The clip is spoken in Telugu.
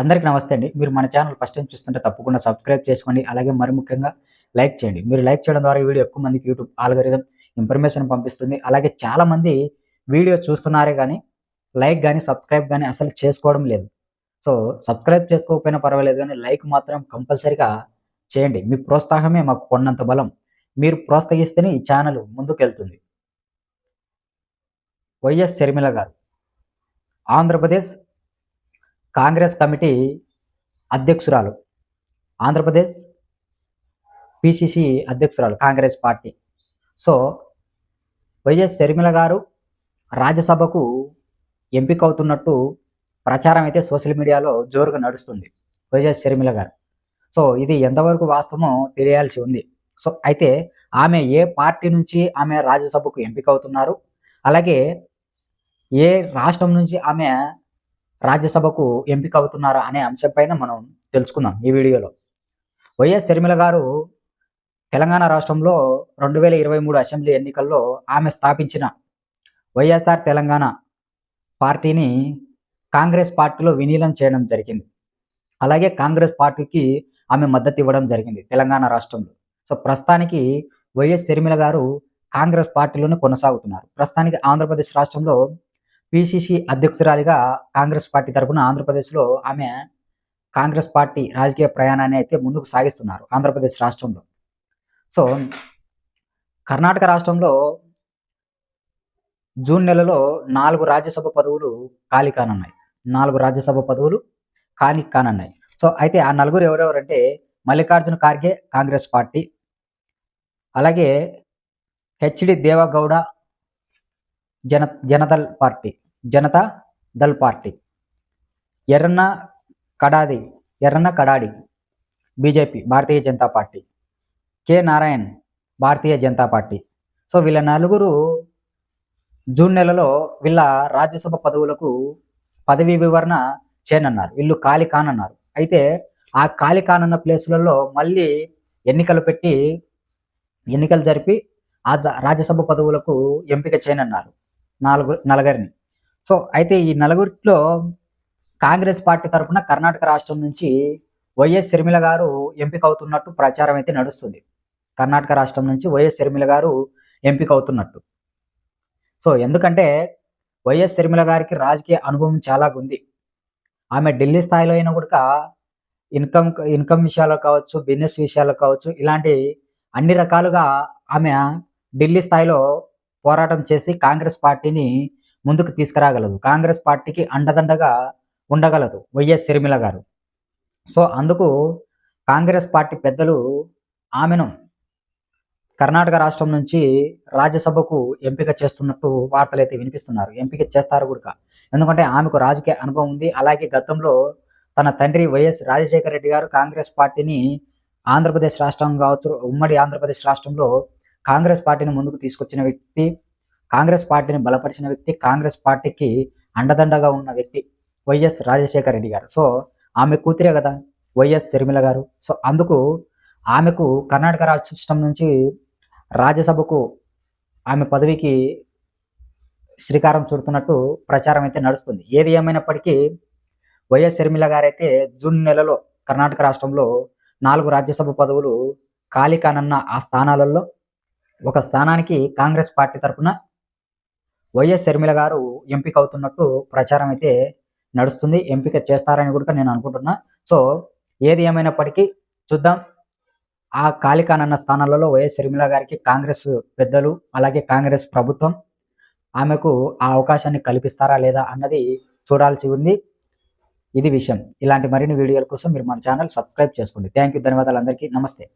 అందరికీ నమస్తే అండి. మీరు మన ఛానల్ ఫస్ట్ టైం చూస్తుంటే తప్పకుండా సబ్స్క్రైబ్ చేసుకోండి అలాగే మరి ముఖ్యంగా లైక్ చేయండి. మీరు లైక్ చేయడం ద్వారా ఈ వీడియో ఎక్కువ మందికి యూట్యూబ్ ఆల్గరిథం ఇన్ఫర్మేషన్ పంపిస్తుంది. అలాగే చాలామంది వీడియో చూస్తున్నారే కానీ లైక్ కానీ సబ్స్క్రైబ్ కానీ అసలు చేసుకోవడం లేదు. సో సబ్స్క్రైబ్ చేసుకోకపోయినా పర్వాలేదు కానీ లైక్ మాత్రం కంపల్సరిగా చేయండి. మీ ప్రోత్సాహమే మాకు కొన్నంత బలం. మీరు ప్రోత్సహిస్తేనే ఈ ఛానల్ ముందుకెళ్తుంది. వైఎస్ శర్మిల గారు ఆంధ్రప్రదేశ్ కాంగ్రెస్ కమిటీ అధ్యక్షురాలు. ఆంధ్రప్రదేశ్ పిసిసి అధ్యక్షురాలు Congress party. So YS Sharmila garu రాజ్యసభకు ఎంపిక అవుతున్నట్టు ప్రచారం అయితే సోషల్ మీడియాలో జోరుగా నడుస్తుంది వైఎస్ షర్మిల గారు. సో ఇది ఎంతవరకు వాస్తవమో తెలియాల్సి ఉంది. సో అయితే ఆమె ఏ పార్టీ నుంచి ఆమె రాజ్యసభకు ఎంపిక అవుతున్నారు అలాగే ఏ రాష్ట్రం నుంచి ఆమె రాజ్యసభకు ఎంపిక అవుతున్నారా అనే అంశంపైన మనం తెలుసుకుందాం ఈ వీడియోలో. వైఎస్ షర్మిల గారు తెలంగాణ రాష్ట్రంలో రెండు వేల ఇరవై మూడు అసెంబ్లీ ఎన్నికల్లో ఆమె స్థాపించిన వైఎస్ఆర్ తెలంగాణ పార్టీని కాంగ్రెస్ పార్టీలో విలీనం చేయడం జరిగింది. అలాగే కాంగ్రెస్ పార్టీకి ఆమె మద్దతు ఇవ్వడం జరిగింది తెలంగాణ రాష్ట్రంలో. సో ప్రస్తుతానికి వైఎస్ షర్మిల గారు కాంగ్రెస్ పార్టీలోనే కొనసాగుతున్నారు. ప్రస్తుతానికి ఆంధ్రప్రదేశ్ రాష్ట్రంలో పిసిసి అధ్యక్షురాలిగా కాంగ్రెస్ పార్టీ తరఫున ఆంధ్రప్రదేశ్లో ఆమె కాంగ్రెస్ పార్టీ రాజకీయ ప్రయాణాన్ని అయితే ముందుకు సాగిస్తున్నారు ఆంధ్రప్రదేశ్ రాష్ట్రంలో. సో కర్ణాటక రాష్ట్రంలో జూన్ నెలలో నాలుగు రాజ్యసభ పదవులు ఖాళీ కానున్నాయి. నాలుగు రాజ్యసభ పదవులు ఖాళీ కానున్నాయి. సో అయితే ఆ నలుగురు ఎవరెవరంటే మల్లికార్జున ఖార్గే కాంగ్రెస్ పార్టీ అలాగే HD Deve Gowda Jana Janadal party Janata Dal party. Eranna Kadadi Eranna Kadadi BJP Bharatiya Janata party. K. Narayan Bharatiya Janata party. So వీళ్ళ నలుగురు జూన్ నెలలో వీళ్ళ రాజ్యసభ పదవులకు పదవీ వివరణ చేయనన్నారు. వీళ్ళు ఖాళీ కానన్నారు. అయితే ఆ ఖాళీ కానన్న ప్లేసులలో మళ్ళీ ఎన్నికలు పెట్టి ఎన్నికలు జరిపి ఆ రాజ్యసభ పదవులకు ఎంపిక చేయనన్నారు. నాలుగు నలుగురిని. సో అయితే ఈ నలుగురిలో కాంగ్రెస్ పార్టీ తరఫున కర్ణాటక రాష్ట్రం నుంచి వైఎస్ షర్మిల గారు ఎంపిక అవుతున్నట్టు ప్రచారం అయితే నడుస్తుంది. కర్ణాటక రాష్ట్రం నుంచి వైఎస్ షర్మిల గారు ఎంపిక అవుతున్నట్టు సో ఎందుకంటే వైఎస్ షర్మిల గారికి రాజకీయ అనుభవం చాలా ఉంది ఆమె ఢిల్లీ స్థాయిలో అయినా కూడా ఇన్కమ్ ఇన్కమ్ విషయాలు కావచ్చు బిజినెస్ విషయాలు కావచ్చు ఇలాంటి అన్ని రకాలుగా ఆమె ఢిల్లీ స్థాయిలో పోరాటం చేసి కాంగ్రెస్ పార్టీని ముందుకు తీసుకురాగలదు. కాంగ్రెస్ పార్టీకి అండదండగా ఉండగలదు వైఎస్ షర్మిల గారు. సో అందుకు కాంగ్రెస్ పార్టీ పెద్దలు ఆమెను కర్ణాటక రాష్ట్రం నుంచి రాజ్యసభకు ఎంపిక చేస్తున్నట్టు వార్తలు అయితే వినిపిస్తున్నారు. ఎంపిక చేస్తారు కూడా ఎందుకంటే ఆమెకు రాజకీయ అనుభవం ఉంది. అలాగే గతంలో తన తండ్రి వైఎస్ రాజశేఖర రెడ్డి గారు కాంగ్రెస్ పార్టీని ఆంధ్రప్రదేశ్ రాష్ట్రం కావచ్చు ఉమ్మడి ఆంధ్రప్రదేశ్ రాష్ట్రంలో కాంగ్రెస్ పార్టీని ముందుకు తీసుకొచ్చిన వ్యక్తి కాంగ్రెస్ పార్టీని బలపరిచిన వ్యక్తి కాంగ్రెస్ పార్టీకి అండదండగా ఉన్న వ్యక్తి వైఎస్ రాజశేఖర రెడ్డి గారు. సో ఆమె కూతురే కదా వైఎస్ షర్మిల గారు. సో అందుకు ఆమెకు కర్ణాటక రాష్ట్రం నుంచి రాజ్యసభకు ఆమె పదవికి శ్రీకారం చుడుతున్నట్టు ప్రచారం అయితే నడుస్తుంది. ఏది ఏమైనప్పటికీ వైఎస్ షర్మిల గారైతే జూన్ నెలలో కర్ణాటక రాష్ట్రంలో నాలుగు రాజ్యసభ పదవులు ఖాళీ కానన్న ఆ స్థానాలలో ఒక స్థానానికి కాంగ్రెస్ పార్టీ తరఫున వైఎస్ షర్మిల గారు ఎంపిక అవుతున్నట్టు ప్రచారం అయితే నడుస్తుంది. ఎంపిక చేస్తారని కూడా నేను అనుకుంటున్నా. సో ఏది ఏమైనప్పటికీ చూద్దాం. ఆ కాలికానన్న స్థానాలలో వైఎస్ షర్మిల గారికి కాంగ్రెస్ పెద్దలు అలాగే కాంగ్రెస్ ప్రభుత్వం ఆమెకు ఆ అవకాశాన్ని కల్పిస్తారా లేదా అన్నది చూడాల్సి ఉంది. ఇది విషయం. ఇలాంటి మరిన్ని వీడియోల కోసం మీరు మన ఛానల్ సబ్స్క్రైబ్ చేసుకోండి. థ్యాంక్ యూ ధన్యవాదాలు అందరికీ. నమస్తే.